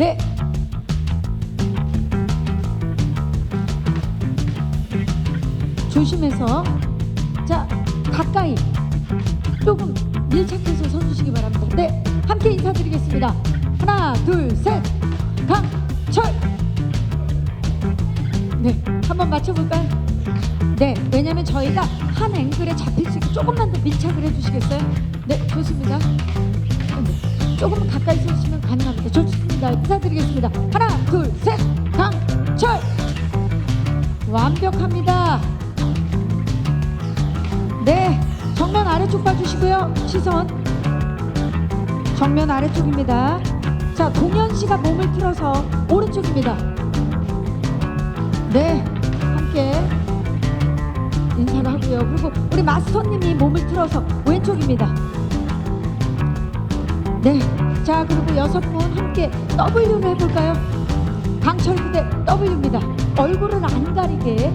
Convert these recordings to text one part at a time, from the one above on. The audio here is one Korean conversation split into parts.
네. 조심해서 자 가까이 조금 밀착해서 서주시기 바랍니다. 네, 함께 인사드리겠습니다. 하나, 둘, 셋, 강철. 네, 한번 맞춰볼까요? 네, 왜냐면 저희가 한 앵글에 잡힐 수 있게 조금만 더 밀착을 해주시겠어요? 네, 좋습니다. 네, 조금 가까이 서주시면 가능합니다. 좋습니다. 인사드리겠습니다. 하나, 둘, 셋, 강철. 완벽합니다. 네, 정면 아래쪽 봐주시고요. 시선. 정면 아래쪽입니다. 자, 동현 씨가 몸을 틀어서 오른쪽입니다. 네, 함께 인사를 하고요. 그리고 우리 마스터님이 몸을 틀어서 왼쪽입니다. 네, 자 그리고 여섯 분 함께 W를 해볼까요? 강철 부대 W입니다. 얼굴을 안 가리게.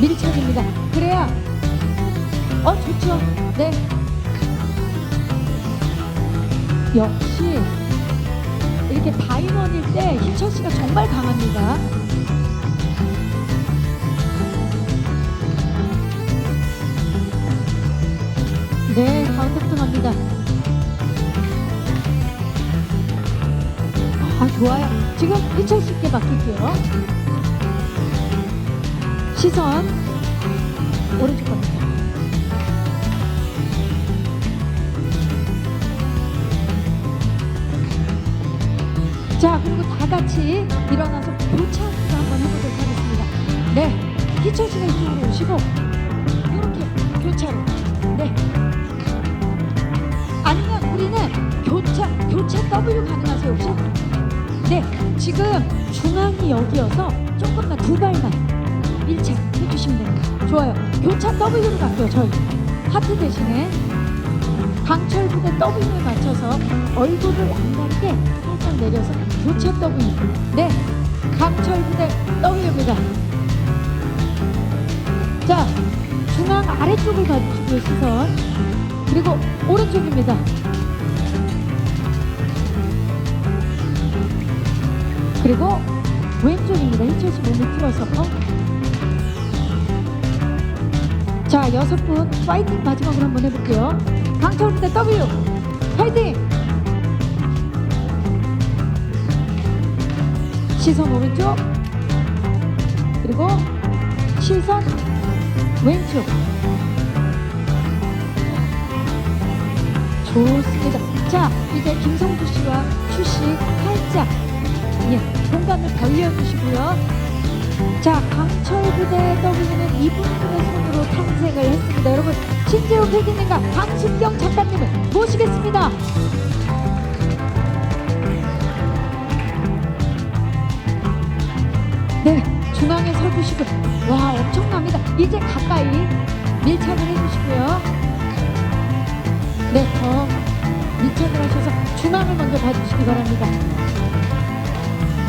밀착입니다. 그래야 어 좋죠. 네. 역시 이렇게 다인원일 때 희철 씨가 정말 강합니다. 좋아요. 지금 희철 씨께 맡길게요. 시선 오른쪽 갑니다. 자, 그리고 다 같이 일어나서 한번 한번 해보도록 하겠습니다. 네, 희철 씨가 이쪽으로 오시고 이렇게 교차로. 네. 아니면 우리는 교차 교차 W 가능하세요 혹시? 네, 지금 중앙이 여기여서 조금만 두 발만 밀착 해주시면 됩니다. 좋아요. 교차 W로 갈게요 저희. 하트 대신에 강철 부대 W에 맞춰서 얼굴을 안 가리게 살짝 내려서 교차 W. 네, 강철 부대 W입니다. 자, 중앙 아래쪽을 봐주시고요 시선. 그리고 오른쪽입니다. 그리고 왼쪽입니다. 씨 몸을 틀어서. 자, 여섯 분 파이팅 마지막으로 한번 해볼게요. 강철 부대 W 파이팅! 시선 오른쪽 그리고 시선 왼쪽 좋습니다. 자, 이제 김성주 씨와 추씨 살짝 예, 공간을 벌려주시고요. 자, 강철 부대 W는 이분들의 손으로 탄생을 했습니다. 여러분, 신재호 PD님과 강신경 작가님을 모시겠습니다. 네, 중앙에 서주시고 와 엄청납니다. 이제 가까이 밀착을 해주시고요. 네, 더 밀착을 하셔서 중앙을 먼저 봐주시기 바랍니다.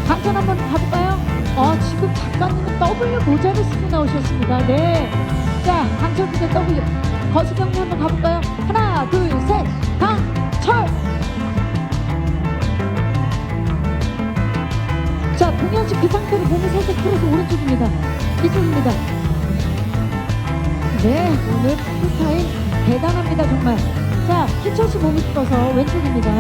강천 한번 가볼까요? 어, 지금 작가님은 W 모자를 쓰고 나오셨습니다. 네. 자, 강철 부대 W. 거수경리 한번 가볼까요? 하나, 둘, 셋. 강철! 자, 동현 씨 그 상태로 몸을 살짝 풀어서 오른쪽입니다. 이쪽입니다. 네, 오늘 풀타임 대단합니다, 정말. 자, 희철 씨 몸을 풀어서 왼쪽입니다.